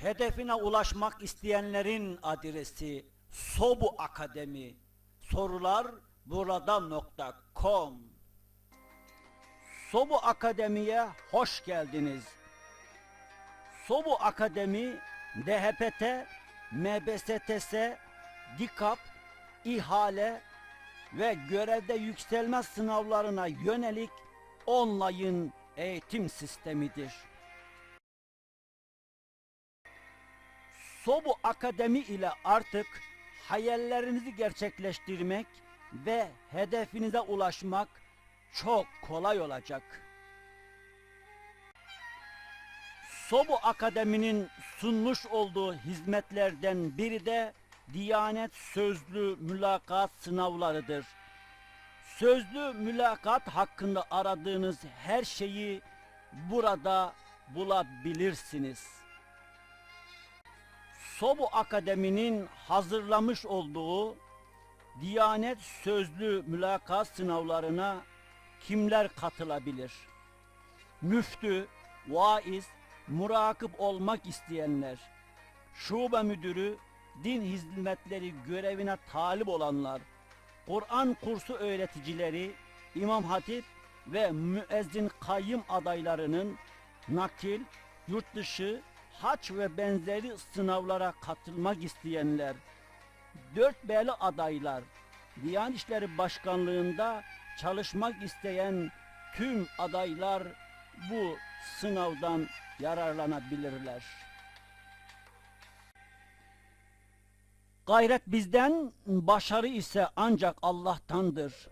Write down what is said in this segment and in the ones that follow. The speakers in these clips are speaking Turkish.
Hedefine ulaşmak isteyenlerin adresi Sobu Akademi. Sorular burada.com Sobu Akademi'ye hoş geldiniz. Sobu Akademi, DHPT, MBSTS, DİKAP, İhale ve görevde yükselme sınavlarına yönelik online eğitim sistemidir. Sobu Akademi ile artık hayallerinizi gerçekleştirmek ve hedefinize ulaşmak çok kolay olacak. Sobu Akademi'nin sunmuş olduğu hizmetlerden biri de Diyanet Sözlü Mülakat sınavlarıdır. Sözlü mülakat hakkında aradığınız her şeyi burada bulabilirsiniz. Sobu Akademi'nin hazırlamış olduğu Diyanet Sözlü Mülakat sınavlarına kimler katılabilir? Müftü, vaiz, murakip olmak isteyenler, şube müdürü, din hizmetleri görevine talip olanlar, Kur'an kursu öğreticileri, İmam Hatip ve müezzin kayyım adaylarının nakil, yurt dışı, haç ve benzeri sınavlara katılmak isteyenler, dört beli adaylar, Diyanet İşleri Başkanlığında çalışmak isteyen tüm adaylar bu sınavdan yararlanabilirler. Gayret bizden, başarı ise ancak Allah'tandır.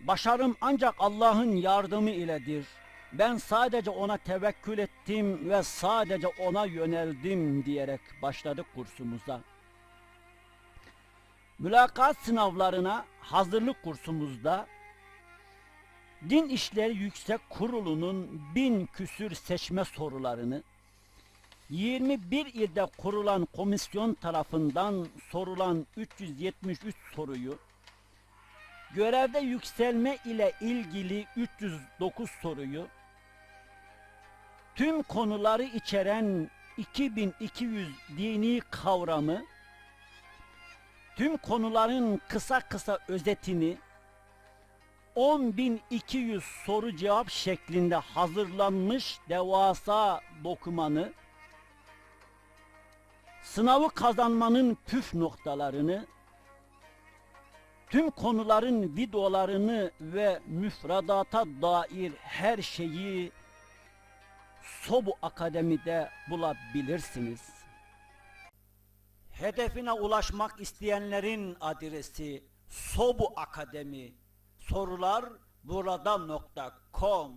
Başarım ancak Allah'ın yardımı iledir. Ben sadece ona tevekkül ettim ve sadece ona yöneldim diyerek başladık kursumuza. Mülakat sınavlarına hazırlık kursumuzda Din İşleri Yüksek Kurulu'nun bin küsür seçme sorularını 21 ilde kurulan komisyon tarafından sorulan 373 soruyu görevde yükselme ile ilgili 309 soruyu tüm konuları içeren 2200 dini kavramı tüm konuların kısa kısa özetini 10.200 soru cevap şeklinde hazırlanmış devasa dokümanı sınavı kazanmanın püf noktalarını tüm konuların videolarını ve müfredata dair her şeyi Sobu Akademi'de bulabilirsiniz. Hedefine ulaşmak isteyenlerin adresi Sobu Akademi. Sorular burada.com